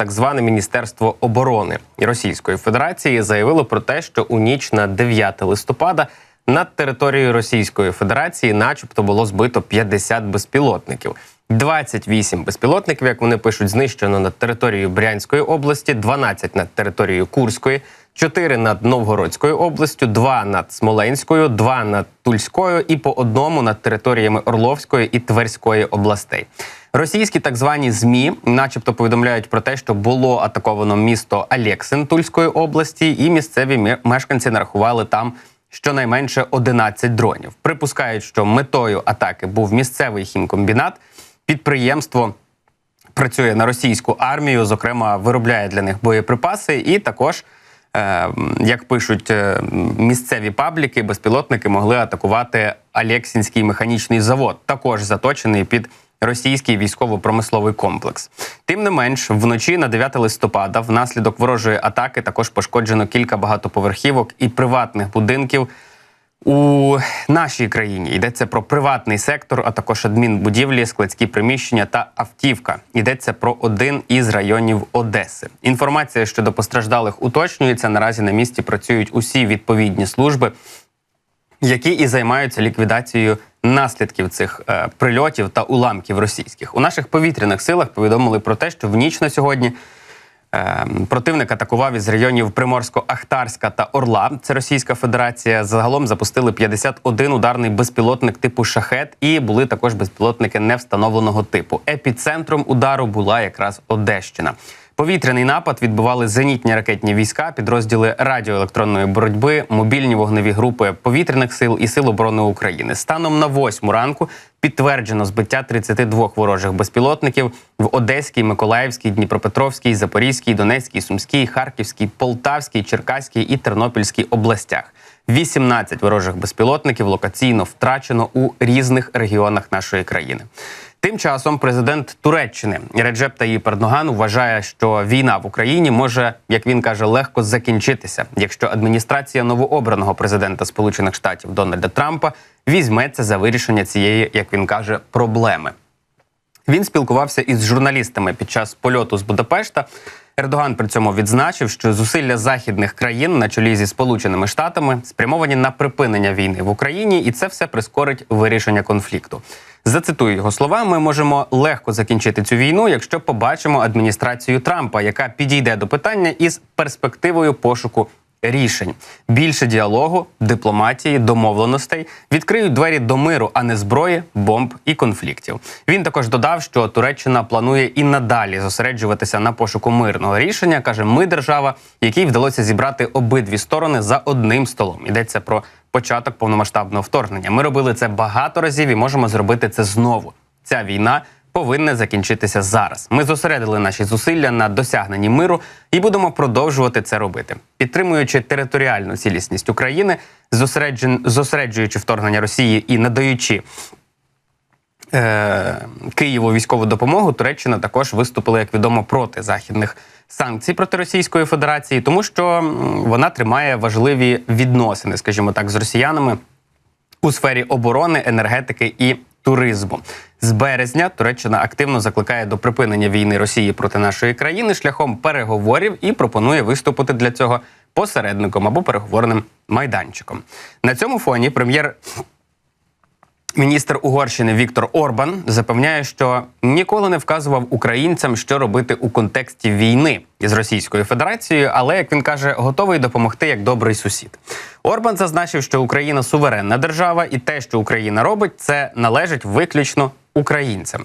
так зване Міністерство оборони Російської Федерації заявило про те, що у ніч на 9 листопада над територією Російської Федерації, начебто, було збито 50 безпілотників. 28 безпілотників, як вони пишуть, знищено над територією Брянської області, 12 над територією Курської, 4 над Новгородською областю, 2 над Смоленською, 2 над Тульською і по одному над територіями Орловської і Тверської областей. Російські так звані змі, начебто, повідомляють про те, що було атаковано місто Алєксин Тульської області, і місцеві мешканці нарахували там щонайменше 11 дронів. Припускають, що метою атаки був місцевий хімкомбінат. Підприємство працює на російську армію, зокрема, виробляє для них боєприпаси, і також, е, як пишуть е, місцеві пабліки, безпілотники могли атакувати Алєксінський механічний завод, також заточений під російський військово-промисловий комплекс. Тим не менш, вночі на 9 листопада, внаслідок ворожої атаки, також пошкоджено кілька багатоповерхівок і приватних будинків. У нашій країні йдеться про приватний сектор, а також адмінбудівлі, складські приміщення та автівка. Йдеться про один із районів Одеси. Інформація щодо постраждалих уточнюється. Наразі на місці працюють усі відповідні служби, які і займаються ліквідацією наслідків цих е, прильотів та уламків російських. У наших повітряних силах повідомили про те, що в ніч на сьогодні. Е, Противник атакував із районів Приморсько-Ахтарська та Орла. Це Російська Федерація. Загалом запустили 51 ударний безпілотник типу шахет, і були також безпілотники невстановленого типу. Епіцентром удару була якраз Одещина. Повітряний напад відбували зенітні ракетні війська, підрозділи радіоелектронної боротьби, мобільні вогневі групи повітряних сил і сил оборони України. Станом на восьму ранку підтверджено збиття 32 ворожих безпілотників в Одеській, Миколаївській, Дніпропетровській, Запорізькій, Донецькій, Сумській, Харківській, Полтавській, Черкаській і Тернопільській областях. 18 ворожих безпілотників локаційно втрачено у різних регіонах нашої країни. Тим часом президент Туреччини Реджеп Таїп Ердоган вважає, що війна в Україні може, як він каже, легко закінчитися, якщо адміністрація новообраного президента Сполучених Штатів Дональда Трампа візьметься за вирішення цієї, як він каже, проблеми. Він спілкувався із журналістами під час польоту з Будапешта. Ердоган при цьому відзначив, що зусилля західних країн на чолі зі Сполученими Штатами спрямовані на припинення війни в Україні, і це все прискорить вирішення конфлікту. Зацитую його слова: ми можемо легко закінчити цю війну, якщо побачимо адміністрацію Трампа, яка підійде до питання із перспективою пошуку рішень, більше діалогу, дипломатії, домовленостей відкриють двері до миру, а не зброї, бомб і конфліктів. Він також додав, що Туреччина планує і надалі зосереджуватися на пошуку мирного рішення. каже, ми держава, якій вдалося зібрати обидві сторони за одним столом. Йдеться про початок повномасштабного вторгнення. Ми робили це багато разів і можемо зробити це знову. Ця війна повинна закінчитися зараз. Ми зосередили наші зусилля на досягненні миру і будемо продовжувати це робити, підтримуючи територіальну цілісність України, зосереджуючи вторгнення Росії і надаючи. Е, Києву військову допомогу Туреччина також виступила, як відомо, проти західних санкцій проти Російської Федерації, тому що вона тримає важливі відносини, скажімо так, з росіянами у сфері оборони, енергетики і туризму. З березня Туреччина активно закликає до припинення війни Росії проти нашої країни шляхом переговорів і пропонує виступити для цього посередником або переговорним майданчиком. На цьому фоні прем'єр Міністр Угорщини Віктор Орбан запевняє, що ніколи не вказував українцям, що робити у контексті війни із Російською Федерацією, але як він каже, готовий допомогти як добрий сусід. Орбан зазначив, що Україна суверенна держава, і те, що Україна робить, це належить виключно українцям.